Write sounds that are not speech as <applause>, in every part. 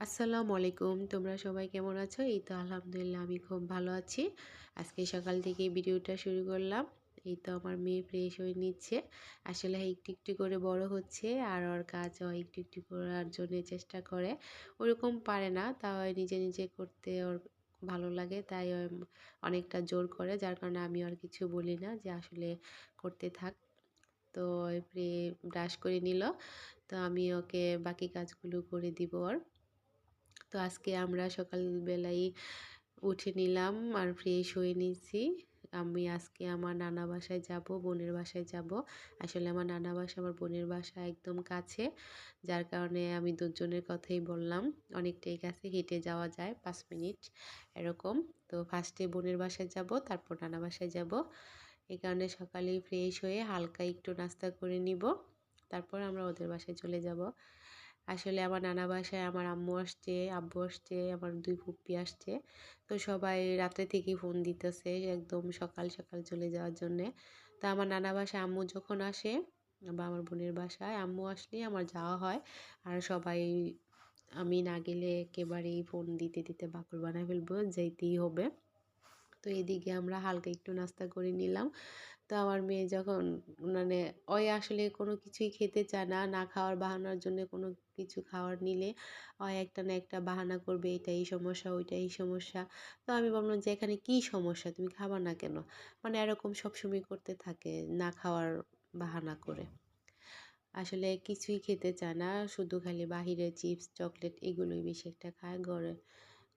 আসসালামু আলাইকুম। তোমরা সবাই কেমন আছো? এই তো আলহামদুলিল্লাহ, আমি খুব ভালো আছি। আজকে সকাল থেকে ভিডিওটা শুরু করলাম। এই তো আমার মেয়ে ফ্রেশ হয়ে নিচ্ছে। আসলে একটু একটু করে বড় হচ্ছে আর ওর কাজ একটু একটু করার জন্য চেষ্টা করে। ওরকম পারে না, তাও নিজে নিজে করতে ওর ভালো লাগে, তাই অনেকটা জোর করে। যার কারণে আমি আর কিছু বলি না যে আসলে করতে থাক। তো ব্রাশ করে নিল। তো আমি ওকে বাকি কাজগুলো করে দিব ওর। তো আজকে আমরা সকালবেলায় উঠে নিলাম আর ফ্রেশ হয়ে নিয়েছি। আমি আজকে আমার নানা বাসায় যাব, বোনের বাসায় যাব। আসলে আমার নানা বাসা আমার বোনের বাসা একদম কাছে, যার কারণে আমি দুজনের কথাই বললাম। অনেকটাই কাছে, হেঁটে যাওয়া যায় পাঁচ মিনিট এরকম। তো ফার্স্টে বোনের বাসায় যাব, তারপর নানা বাসায় যাব। এই কারণে সকালেই ফ্রেশ হয়ে হালকা একটু নাস্তা করে নিব, তারপর আমরা ওদের বাসায় চলে যাব। আসলে আমার নানা বাসায় আমার আম্মু আসছে, আব্বু আসছে, আমার দুই ফুপ্পি আসছে। তো সবাই রাতে থেকেই ফোন দিতেছে একদম সকাল সকাল চলে যাওয়ার জন্যে। তো আমার নানা বাসায় আম্মু যখন আসে, বা আমার বোনের বাসায় আম্মু আসলেই আমার যাওয়া হয়। আর সবাই, আমি না গেলে একেবারেই ফোন দিতে দিতে বাকর বানায় ফেলব, যেতেই হবে। তো এদিকে আমরা হালকা একটু নাস্তা করে নিলাম। তো আমার মেয়ে যখন মানে ওই আসলে কোনো কিছুই খেতে চায় না না খাওয়ার বাহানার জন্য কোনো কিছু খাওয়ার নিলে ওই একটা না একটা বাহানা করবে এটা এই সমস্যা ওইটা এই সমস্যা। তো আমি ভাবলাম যে এখানে কী সমস্যা, তুমি খাবার না কেন? মানে এরকম সবসময় করতে থাকে না খাওয়ার বাহানা করে। আসলে কিছুই খেতে চায় না, শুধু খালি বাহিরে চিপস, চকলেট এগুলোই বেশি একটা খায় ঘরে।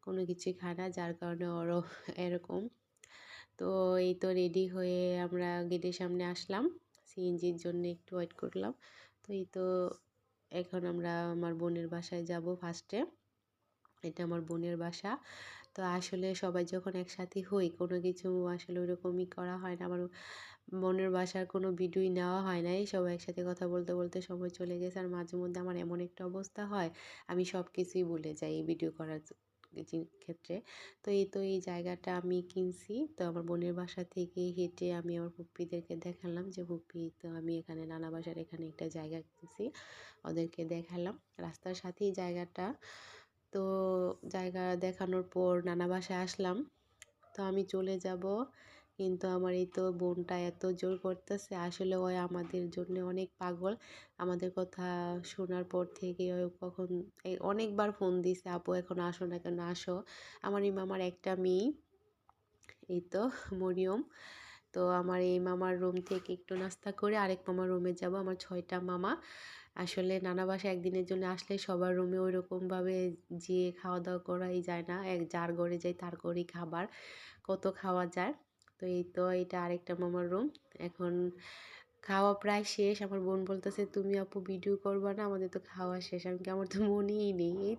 কোনো কিছুই খায় না, যার কারণে ওরও <laughs> এরকম। তো এই তো রেডি হয়ে আমরা গেটের সামনে আসলাম। সিএনজির জন্য একটু ওয়েট করলাম। তো এই তো এখন আমরা আমার বোনের বাসায় যাব ফার্স্টে এটা আমার বোনের বাসা। তো আসলে সবাই যখন একসাথে হই, কোনো কিছু আসলে ওরকমই করা হয় না। আমার বোনের বাসার কোনো ভিডিওই নেওয়া হয় নাই। সবাই একসাথে কথা বলতে বলতে সময় চলে গেছে। আর মাঝে মধ্যে আমার এমন একটা অবস্থা হয়, আমি সব কিছুই ভুলে যাই এই ভিডিও করার ক্ষেত্রে। তো এই তো এই জায়গাটা আমি কিনছি। তো আমার বোনের বাসা থেকে হেঁটে আমি আমার পুপ্পিদেরকে দেখালাম যে পুপ্পি তো আমি এখানে নানা বাসার এখানে একটা জায়গা কিনছি। ওদেরকে দেখালাম। রাস্তার সাথেই জায়গাটা। তো জায়গা দেখানোর পর নানা বাসায় আসলাম। তো আমি চলে যাব। কিন্তু আমার এই তো বোনটা এত জোর করতেছে, আসলে ওই আমাদের জন্য অনেক পাগল। আমাদের কথা শোনার পর থেকে ওই কখন অনেকবার ফোন দিছে, আপু এখন আসো না কেন? আসো। আমার এই মামার একটা মেয়ে, এই তো মরিয়ম। তো আমার এই মামার রুম থেকে একটু নাস্তা করে আরেক মামার রুমে যাব, আমার ছয়টা মামা। আসলে নানা বাসা একদিনের জন্য আসলে সবার রুমে ওই রকমভাবে যেয়ে খাওয়া দাওয়া করাই যায় না, এক যার ঘরে যাই তার ঘরেই খাবার, কত খাওয়া যায়। তো এই তো এটা আরেকটা মামার রুম এখন খাওয়া প্রায় শেষ। আমার বোন বলতেছে, তুমি আপু ভিডিও করবা না? আমাদের তো খাওয়া শেষ। আমি কি, আমার তো মনেই নেই।